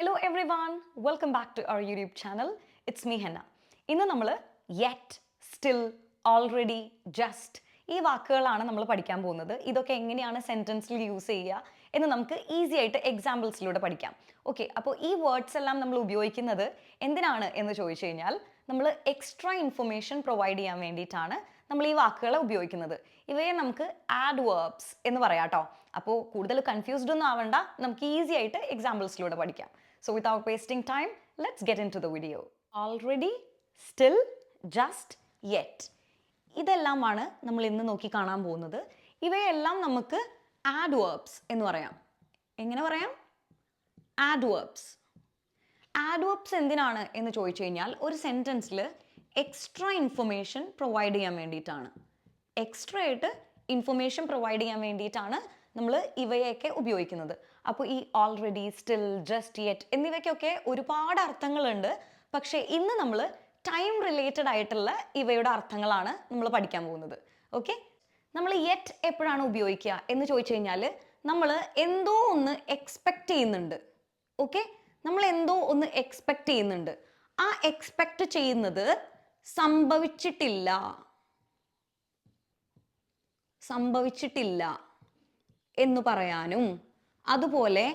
Hello everyone welcome back to our YouTube channel it's me Henna ഇന്ന് നമ്മൾ yet still already just ഈ വാക്കുകളാണ് നമ്മൾ പഠിക്കാൻ പോകുന്നത്. ഇതൊക്കെ എങ്ങനെയാണ് സെന്റൻസിൽ യൂസ് ചെയ്യുക എന്ന് നമുക്ക് ഈസി ആയിട്ട് എക്സാമ്പിൾസിലൂടെ പഠിക്കാം. ഓക്കെ അപ്പോൾ ഈ വേർഡ്സ് എല്ലാം നമ്മൾ ഉപയോഗിക്കുന്നത് എന്തിനാണ് എന്ന് ചോദിച്ചു കഴിഞ്ഞാൽ നമ്മൾ എക്സ്ട്രാ ഇൻഫർമേഷൻ പ്രൊവൈഡ് ചെയ്യാൻ വേണ്ടിയിട്ടാണ് നമ്മൾ ഈ വാക്കുകളെ ഉപയോഗിക്കുന്നത്. ഇവയെ നമുക്ക് ആഡ് വേർബ്സ് എന്ന് പറയാം കേട്ടോ അപ്പോൾ കൂടുതൽ കൺഫ്യൂസ്ഡ് ഒന്നും ആവണ്ട. നമുക്ക് ഈസി ആയിട്ട് എക്സാമ്പിൾസിലൂടെ പഠിക്കാം. So without wasting time, let's get into the video. Already, still, just, yet. ഇതെല്ലാമാണ് നമ്മൾ ഇന്ന് നോക്കി കാണാൻ പോകുന്നത്. ഇവയെല്ലാം നമുക്ക് ആഡ് വേർബ്സ് എന്ന് പറയാം. എങ്ങനെ പറയാം? ആഡ് വേർബ്സ് ആഡ് വേർബ്സ് എന്തിനാണ് എന്ന് ചോദിച്ചു കഴിഞ്ഞാൽ ഒരു സെന്റൻസിൽ എക്സ്ട്രാ ഇൻഫർമേഷൻ പ്രൊവൈഡ് ചെയ്യാൻ വേണ്ടിയിട്ടാണ്. എക്സ്ട്രാ ആയിട്ട് ഇൻഫർമേഷൻ പ്രൊവൈഡ് ചെയ്യാൻ വേണ്ടിയിട്ടാണ് നമ്മൾ ഇവയൊക്കെ ഉപയോഗിക്കുന്നത്. അപ്പോൾ ഈ ഓൾറെഡി സ്റ്റിൽ ജസ്റ്റ് യെറ്റ് എന്നിവയ്ക്കൊക്കെ ഒരുപാട് അർത്ഥങ്ങളുണ്ട്. പക്ഷേ ഇന്ന് നമ്മൾ ടൈം റിലേറ്റഡ് ആയിട്ടുള്ള ഇവയുടെ അർത്ഥങ്ങളാണ് നമ്മൾ പഠിക്കാൻ പോകുന്നത്. ഓക്കെ നമ്മൾ യെറ്റ് എപ്പോഴാണ് ഉപയോഗിക്കുക എന്ന് ചോദിച്ചു കഴിഞ്ഞാൽ നമ്മൾ എന്തോ ഒന്ന് എക്സ്പെക്റ്റ് ചെയ്യുന്നുണ്ട്. ഓക്കെ നമ്മൾ എന്തോ ഒന്ന് എക്സ്പെക്റ്റ് ചെയ്യുന്നുണ്ട്. ആ എക്സ്പെക്റ്റ് ചെയ്യുന്നത് സംഭവിച്ചിട്ടില്ല. സംഭവിച്ചിട്ടില്ല എന്ന് പറയാനും അതുപോലെ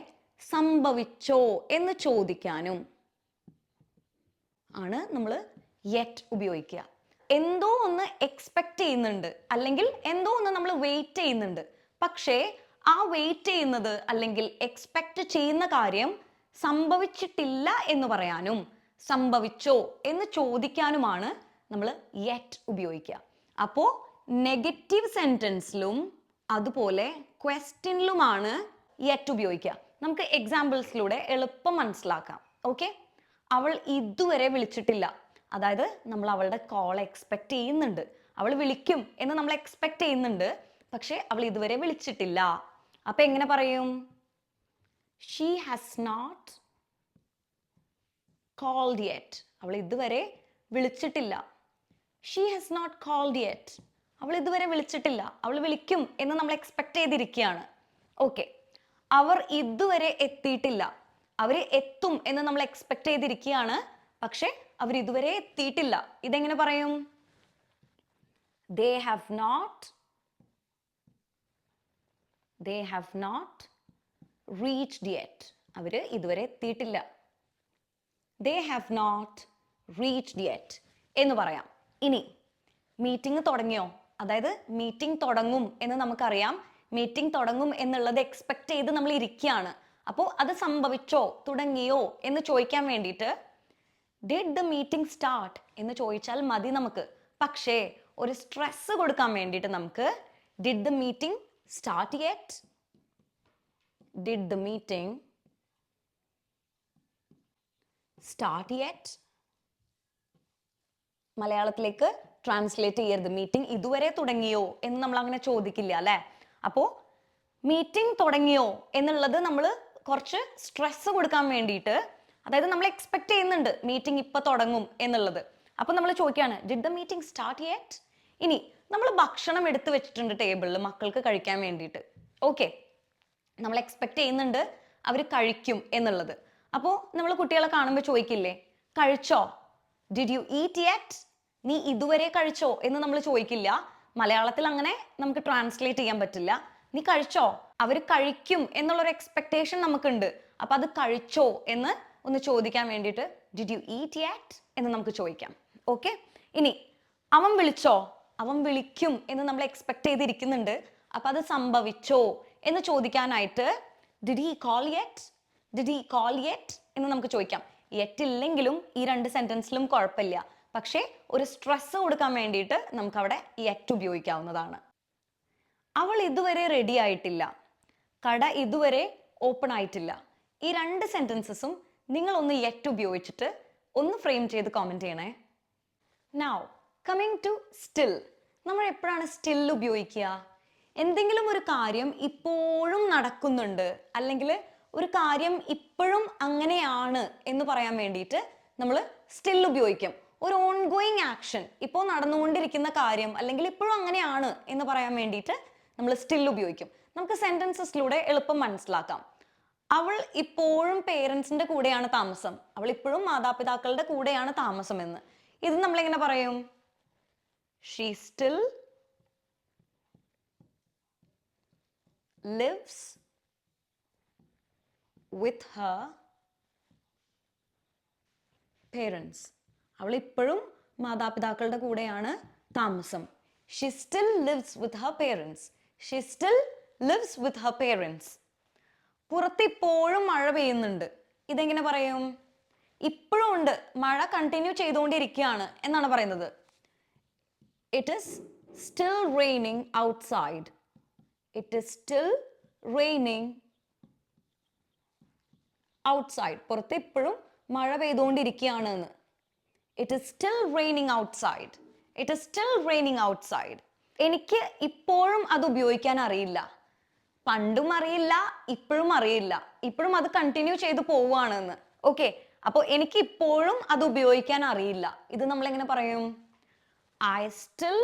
സംഭവിച്ചോ എന്ന് ചോദിക്കാനും ആണ് നമ്മൾ യെറ്റ് ഉപയോഗിക്കുക. എന്തോ ഒന്ന് എക്സ്പെക്റ്റ് ചെയ്യുന്നുണ്ട് അല്ലെങ്കിൽ എന്തോ ഒന്ന് നമ്മൾ വെയിറ്റ് ചെയ്യുന്നുണ്ട്. പക്ഷേ ആ വെയിറ്റ് ചെയ്യുന്നത് അല്ലെങ്കിൽ എക്സ്പെക്റ്റ് ചെയ്യുന്ന കാര്യം സംഭവിച്ചിട്ടില്ല എന്ന് പറയാനും സംഭവിച്ചോ എന്ന് ചോദിക്കാനുമാണ് നമ്മൾ യെറ്റ് ഉപയോഗിക്കുക. അപ്പോൾ നെഗറ്റീവ് സെന്റൻസിലും അതുപോലെ ക്വസ്റ്റ്യനിലുമാണ് യെറ്റ് ഉപയോഗിക്കുക നമുക്ക് എക്സാമ്പിൾസിലൂടെ എളുപ്പം മനസ്സിലാക്കാം. ഓക്കെ അവൾ ഇതുവരെ വിളിച്ചിട്ടില്ല. അതായത് നമ്മൾ അവളുടെ കോൾ എക്സ്പെക്ട് ചെയ്യുന്നുണ്ട്. അവൾ വിളിക്കും എന്ന് നമ്മൾ എക്സ്പെക്ട് ചെയ്യുന്നുണ്ട്. പക്ഷേ അവൾ ഇതുവരെ വിളിച്ചിട്ടില്ല. അപ്പൊ എങ്ങനെ പറയും? She has not called yet അവൾ ഇതുവരെ വിളിച്ചിട്ടില്ല. She has not called yet അവൾ ഇതുവരെ വിളിച്ചിട്ടില്ല. അവൾ വിളിക്കും എന്ന് നമ്മൾ എക്സ്പെക്ട് ചെയ്തിരിക്കുകയാണ്. ഓക്കെ അവർ ഇതുവരെ എത്തിയിട്ടില്ല. അവർ എത്തും എന്ന് നമ്മൾ എക്സ്പെക്ട് ചെയ്തിരിക്കുകയാണ്. പക്ഷെ അവർ ഇതുവരെ എത്തിയിട്ടില്ല. ഇതെങ്ങനെ പറയും? They have not they have not reached yet അവർ ഇതുവരെ എത്തിയിട്ടില്ല. They have not reached yet എന്ന് പറയാം. ഇനി മീറ്റിംഗ് തുടങ്ങിയോ? അതായത് മീറ്റിംഗ് തുടങ്ങും എന്ന് നമുക്കറിയാം. മീറ്റിംഗ് തുടങ്ങും എന്നുള്ളത് എക്സ്പെക്ട് ചെയ്ത് നമ്മൾ ഇരിക്കുകയാണ്. അപ്പോൾ അത് സംഭവിച്ചോ തുടങ്ങിയോ എന്ന് ചോദിക്കാൻ വേണ്ടിയിട്ട് ഡിഡ് ദ മീറ്റിംഗ് സ്റ്റാർട്ട് എന്ന് ചോദിച്ചാൽ മതി നമുക്ക്. പക്ഷേ ഒരു സ്ട്രെസ് കൊടുക്കാൻ വേണ്ടിയിട്ട് നമുക്ക് did the meeting start yet did the meeting start yet മലയാളത്തിലേക്ക് ട്രാൻസ്ലേറ്റ് ചെയ്യരുത്. മീറ്റിംഗ് ഇതുവരെ തുടങ്ങിയോ എന്ന് നമ്മൾ അങ്ങനെ ചോദിക്കില്ല അല്ലെ? അപ്പോൾ മീറ്റിംഗ് തുടങ്ങിയോ എന്നുള്ളത് നമ്മൾ കുറച്ച് സ്ട്രെസ് കൊടുക്കാൻ വേണ്ടിയിട്ട് അതായത് നമ്മൾ എക്സ്പെക്ട് ചെയ്യുന്നുണ്ട് മീറ്റിംഗ് ഇപ്പൊ തുടങ്ങും എന്നുള്ളത്. അപ്പൊ നമ്മൾ ചോദിക്കുകയാണ് did the meeting start yet ഇനി നമ്മൾ ഭക്ഷണം എടുത്ത് വെച്ചിട്ടുണ്ട് ടേബിളിൽ മക്കൾക്ക് കഴിക്കാൻ വേണ്ടിയിട്ട്. ഓക്കെ നമ്മൾ എക്സ്പെക്ട് ചെയ്യുന്നുണ്ട് അവർ കഴിക്കും എന്നുള്ളത്. അപ്പോൾ നമ്മൾ കുട്ടികളെ കാണുമ്പോൾ ചോദിക്കില്ലേ കഴിച്ചോ? ഡിഡ് യു ഈറ്റ് യെറ്റ് നീ ഇതുവരെ കഴിച്ചോ? എന്ന് നമ്മൾ ചോദിക്കില്ല. മലയാളത്തിൽ അങ്ങനെ നമുക്ക് ട്രാൻസ്ലേറ്റ് ചെയ്യാൻ പറ്റില്ല. നീ കഴിച്ചോ? അവർ കഴിക്കും എന്നുള്ളൊരു എക്സ്പെക്ടേഷൻ നമുക്കുണ്ട്. അപ്പൊ അത് കഴിച്ചോ എന്ന് ഒന്ന് ചോദിക്കാൻ വേണ്ടിയിട്ട് ഡിഡ് യു ഈറ്റ് യാറ്റ് എന്ന് നമുക്ക് ചോദിക്കാം. ഓക്കെ ഇനി അവൻ വിളിച്ചോ? അവൻ വിളിക്കും എന്ന് നമ്മൾ എക്സ്പെക്ട് ചെയ്തിരിക്കുന്നുണ്ട്. അപ്പൊ അത് സംഭവിച്ചോ എന്ന് ചോദിക്കാനായിട്ട് did he call yet did he call yet എന്ന് നമുക്ക് ചോദിക്കാം. യെറ്റ് ഇല്ലെങ്കിലും ഈ രണ്ട് സെന്റൻസിലും കുഴപ്പമില്ല. പക്ഷേ ഒരു സ്ട്രെസ് കൊടുക്കാൻ വേണ്ടിയിട്ട് നമുക്കവിടെ യെറ്റ് ഉപയോഗിക്കാവുന്നതാണ്. അവൾ ഇതുവരെ റെഡി ആയിട്ടില്ല. കട ഇതുവരെ ഓപ്പൺ ആയിട്ടില്ല. ഈ രണ്ട് സെന്റൻസസും നിങ്ങൾ ഒന്ന് യെറ്റ് ഉപയോഗിച്ചിട്ട് ഒന്ന് ഫ്രെയിം ചെയ്ത് കോമന്റ് ചെയ്യണേ. നൗ കമ്മിങ് ടു സ്റ്റിൽ നമ്മൾ എപ്പോഴാണ് സ്റ്റിൽ ഉപയോഗിക്കുക? എന്തെങ്കിലും ഒരു കാര്യം ഇപ്പോഴും നടക്കുന്നുണ്ട്. അല്ലെങ്കിൽ ഒരു കാര്യം ഇപ്പോഴും അങ്ങനെയാണ് എന്ന് പറയാൻ വേണ്ടിയിട്ട് നമ്മൾ സ്റ്റിൽ ഉപയോഗിക്കും. ഒരു ഓൺ ഗോയിങ് ആക്ഷൻ ഇപ്പോൾ നടന്നുകൊണ്ടിരിക്കുന്ന കാര്യം അല്ലെങ്കിൽ ഇപ്പോഴും അങ്ങനെയാണ് എന്ന് പറയാൻ വേണ്ടിയിട്ട് നമ്മൾ സ്റ്റിൽ ഉപയോഗിക്കും. നമുക്ക് സെന്റൻസസിലൂടെ എളുപ്പം മനസ്സിലാക്കാം. അവൾ ഇപ്പോഴും പേരൻസിന്റെ കൂടെയാണ് താമസം. അവൾ ഇപ്പോഴും മാതാപിതാക്കളുടെ കൂടെയാണ് താമസം എന്ന് ഇത് നമ്മൾ എങ്ങനെ പറയും? She still lives with her parents അവൾ ഇപ്പോഴും മാതാപിതാക്കളുടെ കൂടെയാണ് താമസം. She still lives with her parents she still lives with her parents പുറത്ത് ഇപ്പോഴും മഴ പെയ്യുന്നുണ്ട്. ഇതെങ്ങനെ പറയും? ഇപ്പോഴും ഉണ്ട്. മഴ കണ്ടിന്യൂ ചെയ്തുകൊണ്ടിരിക്കുകയാണ് എന്നാണ് പറയുന്നത്. It is still raining outside it is still raining outside പുറത്ത് ഇപ്പോഴും മഴ പെയ്തുകൊണ്ടിരിക്കുകയാണ് എന്ന്. It is still raining outside it is still raining outside എനിക്ക് ഇപ്പോഴും അത് ഉപയോഗിക്കാൻ അറിയില്ല. പണ്ടും അറിയില്ല ഇപ്പോഴും അറിയില്ല. ഇപ്പോഴും അത് കണ്ടിന്യൂ ചെയ്ത് പോവുകയാണെന്ന്. ഓക്കെ അപ്പോൾ എനിക്ക് ഇപ്പോഴും അത് ഉപയോഗിക്കാൻ അറിയില്ല. ഇത് നമ്മൾ എങ്ങനെ പറയും? I still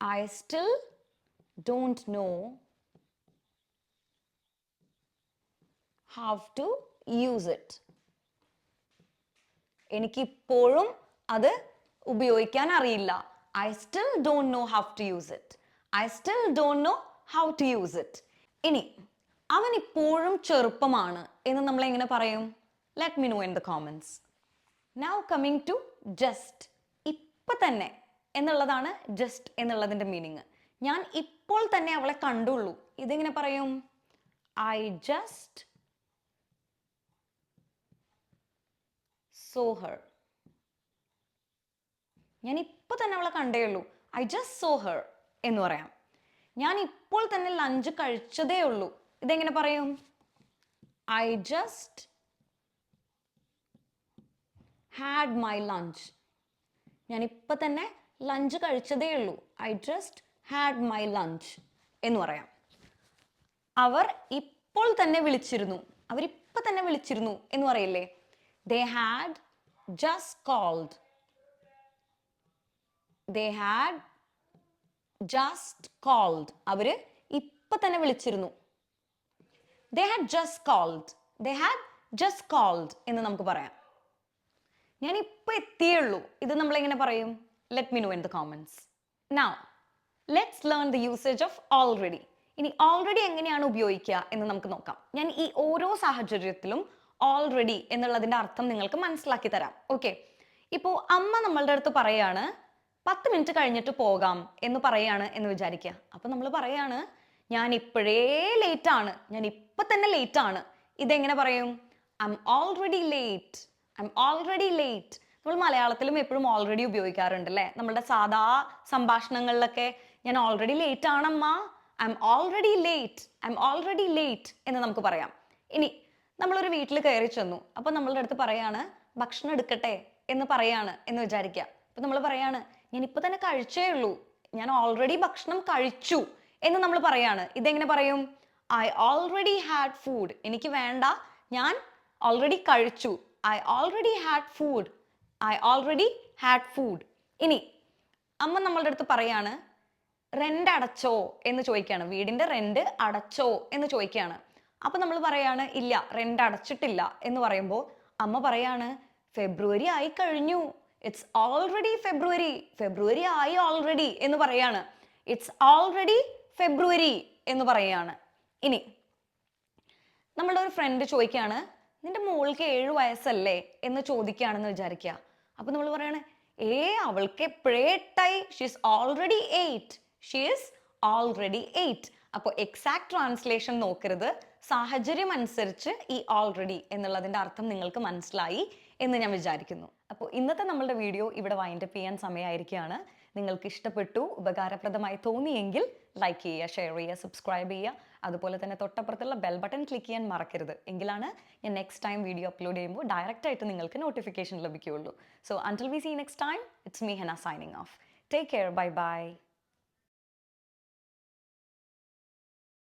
I still don't know how to use it എനിക്ക് ഇപ്പോഴും അത് ഉപയോഗിക്കാൻ അറിയില്ല. I still don't know how to use it I still don't know how to use it ഇനി അവൻ ഇപ്പോഴും ചെറുപ്പമാണ് എന്ന് നമ്മൾ എങ്ങനെ പറയും? Let me know in the comments now coming to just ഇപ്പൊ തന്നെ എന്നുള്ളതാണ് ജസ്റ്റ് എന്നുള്ളതിന്റെ മീനിങ് ഞാൻ ഇപ്പോൾ തന്നെ അവളെ കണ്ടുള്ളൂ. ഇതെങ്ങനെ പറയും? ഐ ജസ്റ്റ് സോ ഹർ ഞാൻ ഇപ്പോൾ തന്നെ അവളെ കണ്ടേ ഉള്ളൂ. ഐ ജസ്റ്റ് സോ ഹർ എന്ന് പറയാം. ഞാൻ ഇപ്പോൾ തന്നെ ലഞ്ച് കഴിച്ചതേ ഉള്ളൂ. ഇതെങ്ങനെ പറയും? I just had my lunch ഞാൻ ഇപ്പം തന്നെ ലഞ്ച് കഴിച്ചതേ ഉള്ളൂ. I just had my lunch എന്ന് പറയാം. അവർ ഇപ്പോൾ തന്നെ വിളിച്ചിരുന്നു. അവരിപ്പോൾ തന്നെ വിളിച്ചിരുന്നു എന്ന് പറയില്ലേ? They had just called. They had just called. അവർ ഇപ്പൊ തന്നെ വിളിച്ചിരുന്നു. They had just called they had just called എന്ന് നമുക്ക് പറയാം. ഞാൻ ഇപ്പൊ എത്തിയുള്ളൂ ഇത് നമ്മൾ എങ്ങനെ പറയും? Let me know in the comments now let's learn the usage of already ഇനി ഓൾറെഡി എങ്ങനെയാണ് ഉപയോഗിക്കുക എന്ന് നമുക്ക് നോക്കാം. ഞാൻ ഈ ഓരോ സാഹചര്യത്തിലും ഓൾറെഡി എന്നുള്ളതിന്റെ അർത്ഥം നിങ്ങൾക്ക് മനസ്സിലാക്കി തരാം. ഓക്കെ ഇപ്പോൾ അമ്മ നമ്മളുടെ അടുത്ത് പറയാണ് പത്ത് മിനിറ്റ് കഴിഞ്ഞിട്ട് പോകാം എന്ന് പറയാണ് എന്ന് വിചാരിക്കുക. അപ്പൊ നമ്മൾ പറയാണ് ഞാൻ ഇപ്പോഴേ ലേറ്റ് ആണ്. ഞാൻ ഇപ്പൊ തന്നെ ലേറ്റ് ആണ്. ഇതെങ്ങനെ പറയും? I'm already late I'm already late നമ്മൾ മലയാളത്തിലും എപ്പോഴും ഓൾറെഡി ഉപയോഗിക്കാറുണ്ട് അല്ലേ? നമ്മുടെ സാധാ സംഭാഷണങ്ങളിലൊക്കെ ഞാൻ already late ആണമ്മ. I'm already late I'm already late എന്ന് നമുക്ക് പറയാം. ഇനി നമ്മളൊരു വീട്ടിൽ കയറി ചെന്നു. അപ്പൊ നമ്മളുടെ അടുത്ത് പറയാണ് ഭക്ഷണം എടുക്കട്ടെ എന്ന് പറയാണ് എന്ന് വിചാരിക്കുക അപ്പൊ നമ്മൾ പറയാണ് ഇപ്പൊ തന്നെ കഴിച്ചേ ഉള്ളൂ. ഞാൻ ഓൾറെഡി ഭക്ഷണം കഴിച്ചു എന്ന് നമ്മൾ പറയാണ്. ഇതെങ്ങനെ പറയും? ഐ ഓൾറെഡി ഹാഡ് ഫുഡ് എനിക്ക് വേണ്ട. ഞാൻ ഓൾറെഡി കഴിച്ചു. I already had food I already had food ഇനി അമ്മ നമ്മളുടെ അടുത്ത് പറയാണ് റെന്റ് അടച്ചോ എന്ന് ചോദിക്കുകയാണ് വീടിന്റെ റെന്റ് അടച്ചോ എന്ന് ചോദിക്കുകയാണ് അപ്പൊ നമ്മൾ പറയാണ് ഇല്ല റെന്റ് അടച്ചിട്ടില്ല എന്ന് പറയുമ്പോൾ അമ്മ പറയാണ് ഫെബ്രുവരി ആയി കഴിഞ്ഞു. ഇറ്റ്സ് ഓൾറെഡി ഫെബ്രുവരി ഫെബ്രുവരി ആയി ഓൾറെഡി എന്ന് പറയാണ്. ഇറ്റ്സ് ഓൾറെഡി ഫെബ്രുവരി എന്ന് പറയാണ്. ഇനി നമ്മളുടെ ഒരു ഫ്രണ്ട് ചോദിക്കുകയാണ് നിന്റെ മോൾക്ക് ഏഴ് വയസ്സല്ലേ? എന്ന് ചോദിക്കുകയാണെന്ന് വിചാരിക്കുക അപ്പൊ നമ്മൾ പറയാണ് ഏ അവൾക്ക് എപ്പോഴേ എട്ടായി? She's already eight she's already eight അപ്പോൾ എക്സാക്ട് ട്രാൻസ്ലേഷൻ നോക്കരുത്. സാഹചര്യം അനുസരിച്ച് ഈ ഓൾറെഡി എന്നുള്ളതിന്റെ അർത്ഥം നിങ്ങൾക്ക് മനസ്സിലായി എന്ന് ഞാൻ വിചാരിക്കുന്നു. അപ്പോൾ ഇന്നത്തെ നമ്മളുടെ വീഡിയോ ഇവിടെ വൈൻഡപ്പ് ചെയ്യാൻ സമയമായിരിക്കുകയാണ്. നിങ്ങൾക്ക് ഇഷ്ടപ്പെട്ടു ഉപകാരപ്രദമായി തോന്നിയെങ്കിൽ ലൈക്ക് ചെയ്യുക ഷെയർ ചെയ്യുക സബ്സ്ക്രൈബ് ചെയ്യുക. അതുപോലെ തന്നെ തൊട്ടപ്പുറത്തുള്ള ബെൽ ബട്ടൺ ക്ലിക്ക് ചെയ്യാൻ മറക്കരുത്. എങ്കിലാണ് ഞാൻ നെക്സ്റ്റ് ടൈം വീഡിയോ അപ്ലോഡ് ചെയ്യുമ്പോൾ ഡയറക്റ്റ് ആയിട്ട് നിങ്ങൾക്ക് നോട്ടിഫിക്കേഷൻ ലഭിക്കുകയുള്ളൂ. So until we see next time it's me Hena signing off take care bye bye